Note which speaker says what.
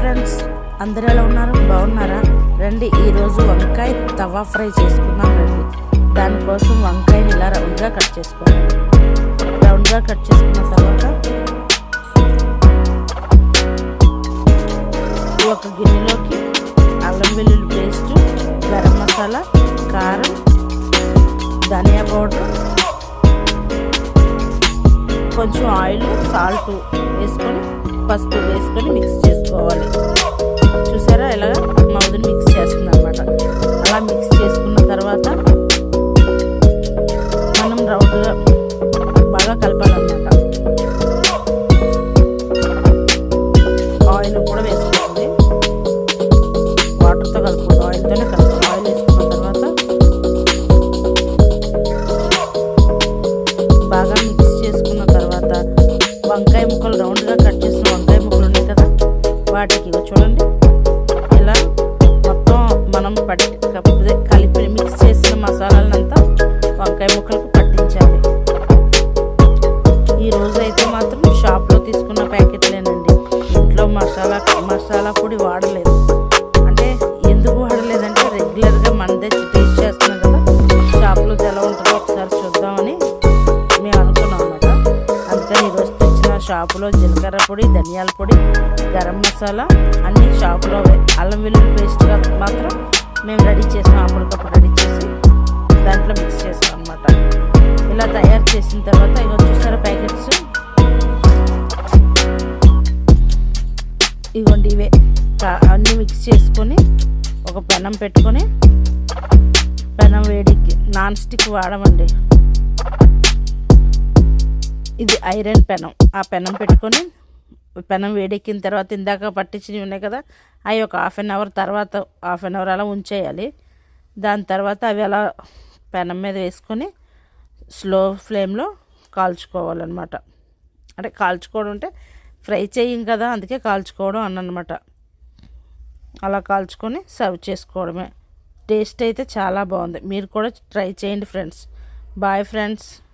Speaker 1: Friends అందరు ఎలా ఉన్నారు? బాగున్నారా? రండి ఈరోజు వంకాయ తవా ఫ్రై చేసుకుందాం రండి. దానికోసం వంకాయని ఇలా రౌండ్గా కట్ చేసుకోవాలి. రౌండ్గా కట్ చేసుకున్న తర్వాత ఒక గిన్నెలోకి అల్లం వెల్లుల్లి పేస్ట్ గరం మసాలా కారం ధనియా పౌడర్ కొంచెం ఆయిల్ సాల్ట్ వేసుకొని పసుపు వేసుకొని మిక్స్ చేసుకోవాలి చూసారా మనం పట్టి కలిపి మిక్స్ చేసిన మసాలాలంతా వంకాయ ముక్కలకు పట్టించాలి. ఈరోజు అయితే మాత్రం షాప్లో తీసుకున్న ప్యాకెట్లేనండి. ఇంట్లో మసాలా మసాలా పొడి వాడలేదు. అంటే ఎందుకు వాడలేదంటే రెగ్యులర్గా మనదే టేస్ట్ చేస్తున్నాం కదా షాప్లో ఎలా ఉంటుందో ఒకసారి చూద్దామని మేము అనుకున్నాం అనమాట అందుకని ఈరోజు తెచ్చిన షాపులో జీలకర్ర పొడి ధనియాల పొడి గరం మసాలా అన్ని షాపులో అల్లం వెల్లుల్లి పేస్ట్ మాత్రం మేము రెడీ చేసాం అప్పటికప్పుడు రెడీ చేసి దాంట్లో మిక్స్ చేసాం అనమాట ఇలా తయారు చేసిన తర్వాత ఇక చూసారా ప్యాకెట్స్? ఇవ్వండి ఇవే. అన్నీ మిక్స్ చేసుకొని ఒక పెనం పెట్టుకొని పెనం వేడికి నాన్ స్టిక్ వాడమండి. ఇది ఐరన్ పెనం. ఆ పెనం పెట్టుకొని పెనం వేడెక్కిన తర్వాత ఇందాక పట్టించినవి ఉన్నాయి కదా అవి ఒక హాఫ్ అన్ అవర్ తర్వాత హాఫ్ అన్ అవర్ అలా ఉంచేయాలి. దాని తర్వాత అవి అలా పెనం మీద వేసుకొని స్లో ఫ్లేమ్లో కాల్చుకోవాలన్నమాట. అంటే కాల్చుకోవడం అంటే ఫ్రై చేయం కదా అందుకే కాల్చుకోవడం అన్నమాట. అలా కాల్చుకొని సర్వ్ చేసుకోవడమే. టేస్ట్ అయితే చాలా బాగుంది. మీరు కూడా ట్రై చేయండి ఫ్రెండ్స్. Bye friends.